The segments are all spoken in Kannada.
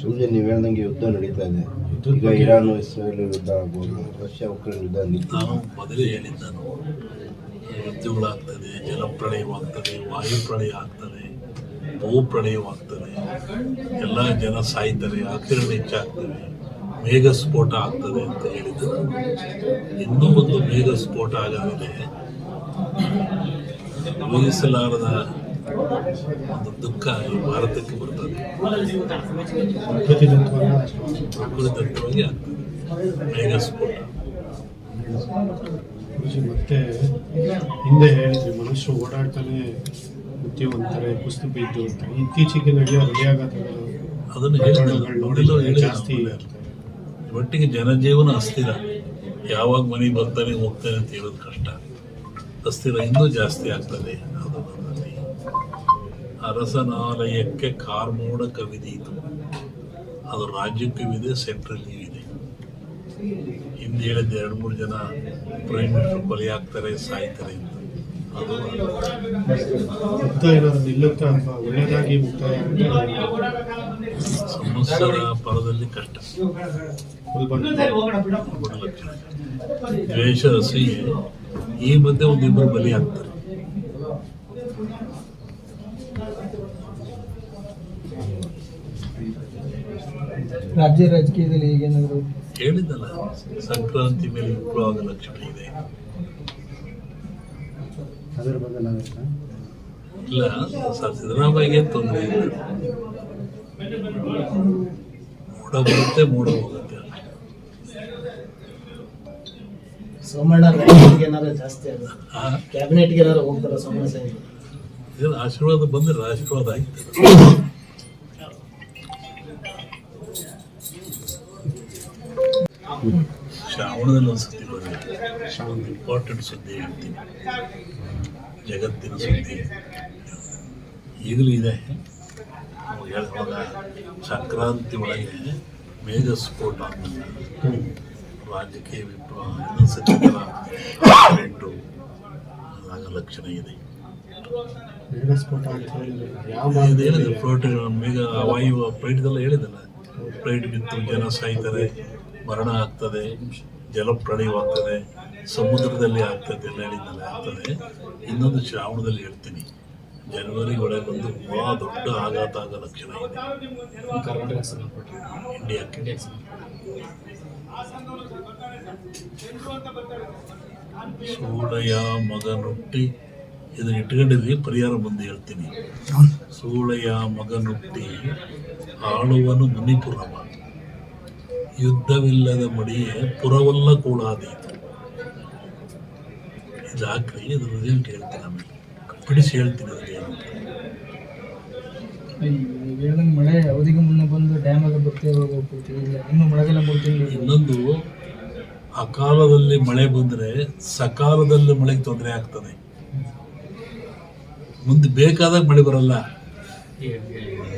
ಸುಮ್ಮನೆ ನೀವು ಹೇಳ್ದಂಗೆ ಯುದ್ಧ ನಡೀತಾ ಇದೆ. ಈಗ ಇರಾನ್ ಇಸ್ರೇಲ್ ಯುದ್ಧ ಆಗ್ಬೋದು ರಷ್ಯಾ ಉಕ್ರೇನ್ ಯುದ್ಧ ನಾನು ಮೊದಲೇ ಹೇಳಿದ್ದನು ಯುದ್ಧಗಳಾಗ್ತದೆ ಜಲಪ್ರಳಯವಾಗ್ತದೆ ವಾಯುಪ್ರಳಯ ಆಗ್ತದೆ ಭೂಪ್ರಳಯವಾಗ್ತದೆ ಎಲ್ಲ ಜನ ಸಾಯ್ತಾರೆ ಆಕಿರಣ ಹೆಚ್ಚಾಗ್ತವೆ ಮೇಘ ಸ್ಫೋಟ ಆಗ್ತದೆ ಅಂತ ಹೇಳಿದ್ರು. ಇನ್ನೂ ಒಂದು ಮೇಘ ಸ್ಫೋಟ ಆಗಲಿದೆ ಊಹಿಸಲಾರದ ದುಃಖ ಭಾರತಕ್ಕೆ ಬರ್ತದೆ. ಆಗ್ತದೆ. ಗುರುಜಿ ಮತ್ತೆ ಹಿಂದೆ ಹೇಳಿದ್ರಿ ಮನುಷ್ಯರು ಓಡಾಡ್ತಾನೆ ಬುದ್ಧಿವಂತರೆ ಕುಸ್ತು ಬಿದ್ದು ಅಂತ. ಇತ್ತೀಚೆಗೆ ನಡೆಯೋ ಹೃದಯಾಘಾತಗಳು ಅದನ್ನು ಹೇಳಿದ ಜಾಸ್ತಿ ಒಟ್ಟಿಗೆ ಜನಜೀವನ ಅಸ್ಥಿರ. ಯಾವಾಗ ಮನೆಗೆ ಬರ್ತಾನೆ ಹೋಗ್ತಾನೆ ಅಂತ ಹೇಳೋದು ಕಷ್ಟ. ಅಸ್ಥಿರ ಇನ್ನೂ ಜಾಸ್ತಿ ಆಗ್ತದೆ. ಅದು ಅರಸನಾಲಯಕ್ಕೆ ಕಾರ್ಮೋಡ ಕವಿದೀತು ಅದು ರಾಜ್ಯಕ್ಕೂ ಸೆಂಟ್ರಲ್ ಇದೆ. ಹಿಂದೆ ಹೇಳಿದ ಎರಡು ಮೂರು ಜನ ಪ್ರೈಮ್ ಮಿನಿಸ್ಟರ್ ಬಲಿಯಾಗ್ತಾರೆ ಸಾಯ್ತಾರೆ ಅಂತ. ಅದು ಸಂವತ್ಸರ ಪರದಲ್ಲಿ ಕಷ್ಟ. ದ್ವೇಷ ಅಸೂಯೆ ಈ ಮಧ್ಯೆ ಒಂದಿಬ್ಬರು ಬಲಿ ಆಗ್ತಾರೆ ರಾಜ್ಯ ರಾಜಕೀಯದಲ್ಲಿ ಈಗೇನಾದ್ರು ಹೇಳಿದ್ದಲ್ಲ ಸಂಕ್ರಾಂತಿ ಮೇಲೆ ವಿಪ್ಲವ ಆಗೋ ಲಕ್ಷಣ ಇದೆ. ಅದರ ಬದಲಾಗುತ್ತಾ ಇಲ್ಲ ಸರ್ ಸಿದ್ದರಾಮಯ್ಯ ತೊಂದರೆ ಇಲ್ಲ. ಮೂಡ ಬರುತ್ತೆ ಮೂಡ ಹೋಗುತ್ತೆ ಸೋಮಣ್ಣ ಏನಾದ್ರು ಜಾಸ್ತಿ ಆ, ಕ್ಯಾಬಿನೆಟ್ಗೆ ಏನಾದ್ರು ಹೋಗ್ತಾರ ಸೋಮಣ್ಣ ಸಾಹೇಬ್ ಆಶೀರ್ವಾದ ಬಂದ್ರೆ ಆಶೀರ್ವಾದ ಆಯ್ತು ಶ್ರಾವಣದಲ್ಲಿ ಒಂದು ಸುದ್ದಿ ಬರಲಿ ಶ್ರಾವಣದ ಇಂಪಾರ್ಟೆಂಟ್ ಸುದ್ದಿ ಹೇಳ್ತೀನಿ. ಜಗತ್ತಿನ ಸುದ್ದಿ. ಈಗಲೂ ಇದೆ. ಹೇಳುವಾಗ ಸಂಕ್ರಾಂತಿ ಒಳಗೆ ಮೇಘ ಸ್ಫೋಟ ರಾಜಕೀಯ ವಿಪ್ಲವ ಇನ್ನೊಂದು ಎಂಟು ಲಕ್ಷಣ ಇದೆ. ಹೇಳಿದ್ರೆ? ಫ್ಲೋಟ್ ಮೇಘ ವಾಯು ಫ್ಲೈಟ್ದೆಲ್ಲ ಹೇಳಿದಲ್ಲ ಫ್ಲೈಟ್ ಬಿತ್ತು ಜನ ಸಾಯ್ತಾರೆ. ಮರಣ ಆಗ್ತದೆ ಜಲಪ್ರಳಯವಾಗ್ತದೆ ಸಮುದ್ರದಲ್ಲಿ ಆಗ್ತದೆ ಹೇಳಿದ್ದಲ್ಲ ಆಗ್ತದೆ. ಇನ್ನೊಂದು ಶ್ರಾವಣದಲ್ಲಿ ಹೇಳ್ತೀನಿ. ಜನವರಿ ಒಳಗೆ ಒಂದು ಬಹಳ ದೊಡ್ಡ ಆಘಾತ ಆಗೋ ಲಕ್ಷಣ ಇದೆ. ಇಂಡಿಯಾಕ್ಕೆ ಸೂಳಯ ಮಗನುಟ್ಟಿ ಇದನ್ನ ಇಟ್ಕೊಂಡಿದ್ವಿ ಪರಿಹಾರ ಬಂದು ಹೇಳ್ತೀನಿ. ಸೂಳಯ ಮಗನುಟ್ಟಿ ಆಳುವನು ಮುನಿಪುರವ. ಯುದ್ಧವಿಲ್ಲದ ಮಡಿಯೇ ಪುರವಲ್ಲ ಕೂಡಾದೀತು ಇದು ಹಾಕ್ರಿ ಇದು ರಿಸಲ್ಟ್ ಹೇಳ್ತೀನಿ ಆಮೇಲೆ ಬಿಡಿಸಿ ಹೇಳ್ತೀನಿ ಅದಕ್ಕೆ ಏನು ಹೇಳ್ದಂಗೆ ಮಳೆ ಅವಧಿಗೆ ಮುನ್ನ ಬಂದು ಡ್ಯಾಮ್ ಎಲ್ಲ ಬರ್ತೀವಿ ಇನ್ನು ಮಳೆಗೆಲ್ಲ ತಿಂಗಳು ಇನ್ನೊಂದು ಅಕಾಲದಲ್ಲಿ ಮಳೆ ಬಂದರೆ ಸಕಾಲದಲ್ಲಿ ಮಳೆಗೆ ತೊಂದರೆ ಆಗ್ತದೆ. ಮುಂದೆ ಬೇಕಾದಾಗ ಮಳೆ ಬರಲ್ಲ.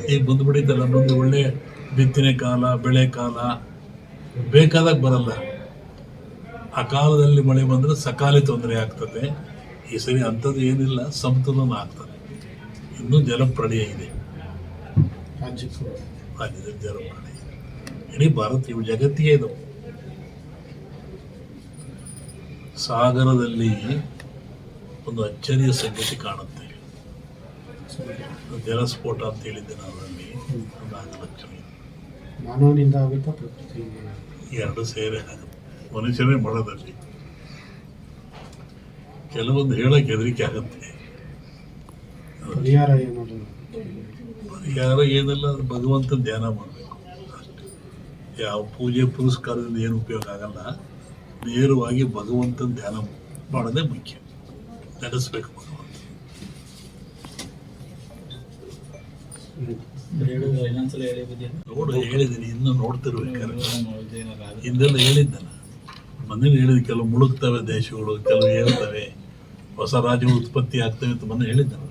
ಈಗ ಬಂದು ಬಿಡಿತಲ್ಲ ಮುಂದೆ ಒಳ್ಳೆ ಬಿತ್ತನೆ ಕಾಲ ಬೆಳೆ ಕಾಲ ಬೇಕಾದಾಗ ಬರಲ್ಲ. ಆ ಕಾಲದಲ್ಲಿ ಮಳೆ ಬಂದರೆ ಸಕಾಲಿ ತೊಂದರೆ ಆಗ್ತದೆ. ಈ ಸರಿ ಅಂಥದ್ದು ಏನಿಲ್ಲ, ಸಮತೋಲನ ಆಗ್ತದೆ. ಇನ್ನೂ ಜಲಪ್ರಳಯ ಇದೆ. ಆಗಿದೆ ಜಲಪ್ರಳಯ ಇಡೀ ಭಾರತ ಇವು ಜಗತ್ತಿಗೆ ಇದು ಸಾಗರದಲ್ಲಿ ಒಂದು ಅಚ್ಚರಿಯ ಸಂಗತಿ ಕಾಣುತ್ತೆ. ಜಲಸ್ಫೋಟ ಅಂತ ಹೇಳಿದ್ದೆ ನಾನು ಅಲ್ಲಿ. ಒಂದು ಹತ್ತು ಮಾನವನಿಂದ ಆಗುತ್ತಾ ಪ್ರಕೃತಿಯಿಂದ ಎರಡು ಸೇರೆ ಆಗುತ್ತೆ. ಮನುಷ್ಯನೇ ಮಾಡೋದಲ್ಲಿ ಕೆಲವೊಂದು ಹೇಳಕ್ಕೆ ಹೆದರಿಕೆ ಆಗುತ್ತೆ. ಪರಿಹಾರ ಏನಾದ್ರು? ಪರಿಹಾರ ಏನಲ್ಲ ಅದು ಭಗವಂತನ ಧ್ಯಾನ ಮಾಡಬೇಕು. ಅಷ್ಟೇ. ಯಾವ ಪೂಜೆ ಪುರಸ್ಕಾರದಿಂದ ಏನು ಉಪಯೋಗ ಆಗಲ್ಲ. ನೇರವಾಗಿ ಭಗವಂತನ ಧ್ಯಾನ ಮಾಡೋದೇ ಮುಖ್ಯ. ನಡೆಸ್ಬೇಕು ಭಗವಂತ. ಇನ್ನೊಂದ್ಸಲ ನೋಡು ಹೇಳಿದ್ದೀನಿ ಇನ್ನೂ ನೋಡ್ತಿರ್ಬೇಕಾದ್ರೆ ಹಿಂದೆಲ್ಲ ಹೇಳಿದ್ದಲ್ಲ. ಮೊನ್ನೆ ಹೇಳಿದ ಕೆಲವು ಮುಳುಗ್ತವೆ ದೇಶಗಳು ಕೆಲವು ಹೇಳ್ತವೆ ಹೊಸ ರಾಜ್ಯಗಳು ಉತ್ಪತ್ತಿ ಆಗ್ತವೆ ಅಂತ ಮೊನ್ನೆ ಹೇಳಿದ್ದಲ್ಲ.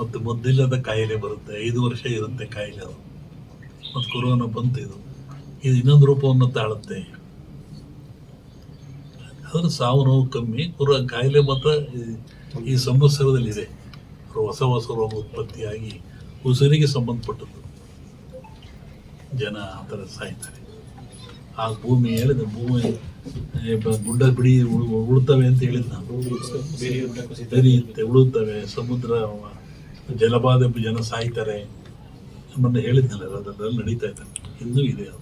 ಮತ್ತು ಮೊದ್ದಿಲ್ಲದ ಕಾಯಿಲೆ ಬರುತ್ತೆ. ಐದು ವರ್ಷ ಇರುತ್ತೆ ಕಾಯಿಲೆ ಅದು. ಮತ್ತು ಕೊರೋನಾ ಬಂತು ಇದು. ಇದು ಇನ್ನೊಂದು ರೂಪವನ್ನು ತಾಳುತ್ತೆ. ಆದರೆ ಸಾವು ನೋವು ಕಮ್ಮಿ. ಕುರ ಕಾಯಿಲೆ ಮಾತ್ರ ಈ- ಈ ಸಂವತ್ಸರದಲ್ಲಿದೆ. ಹೊಸ ಹೊಸ ರೋಗ ಉತ್ಪತ್ತಿಯಾಗಿ. ಉಸಿರಿಗೆ ಸಂಬಂಧಪಟ್ಟದ್ದು. ಜನ ಆ ಥರ ಸಾಯ್ತಾರೆ. ಆ ಭೂಮಿ ಹೇಳಿದ ಭೂಮಿ ಗುಡ್ಡ ಬಿಡಿ ಉಳುತ್ತವೆ ಅಂತ ಹೇಳಿದ್ ನಾನು. ಬೆರೆಯುತ್ತೆ ಉಳುತ್ತವೆ, ಸಮುದ್ರ ಜಲಬಾಧೆ ಜನ ಸಾಯ್ತಾರೆ ನಮ್ಮನ್ನು ಹೇಳಿದ್ನಲ್ಲ, ಅದರಲ್ಲಿ ನಡೀತಾ ಇದೆ. ಇನ್ನೂ ಇದೆ ಅದು.